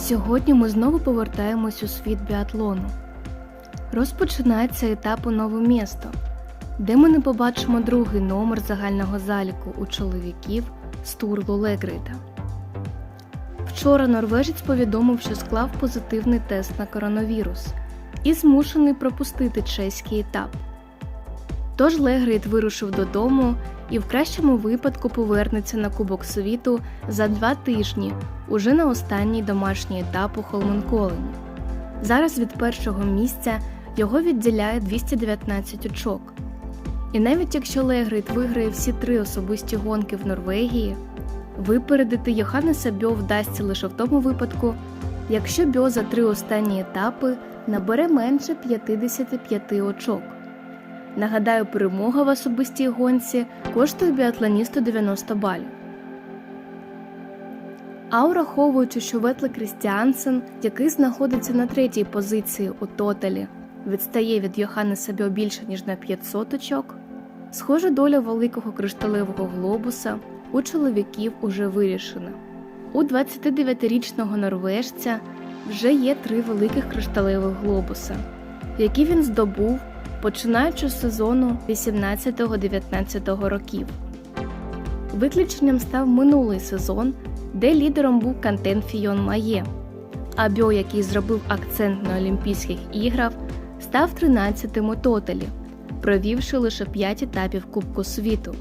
Сьогодні ми знову повертаємось у світ біатлону. Розпочинається етап у нове місто, де ми не побачимо другий номер загального заліку у чоловіків Стурлу Легрита. Вчора норвежець повідомив, що склав позитивний тест на коронавірус і змушений пропустити чеський етап. Тож Легрейт вирушив додому і в кращому випадку повернеться на Кубок світу за два тижні, уже на останній домашній етап у Холменколені. Зараз від першого місця його відділяє 219 очок. І навіть якщо Легрейт виграє всі три особисті гонки в Норвегії, випередити Йоханнеса Бьо вдасться лише в тому випадку, якщо Бьо за три останні етапи набере менше 55 очок. Нагадаю, перемога в особистій гонці коштує біатлоністу 90 балів. А враховуючи, що Ветле Крістіансен, який знаходиться на третій позиції у тоталі, відстає від Йоханнеса Бьо більше ніж на 500 очок, схоже, доля великого кришталевого глобуса у чоловіків уже вирішена. У 29-річного норвежця вже є три великих кришталевих глобуса, які він здобув починаючи з сезону 18-19 років. Виключенням став минулий сезон, де лідером був Кантен Фійон Має, а Бьо, який зробив акцент на Олімпійських іграх, став 13-тим у тоталі, провівши лише 5 етапів Кубку світу.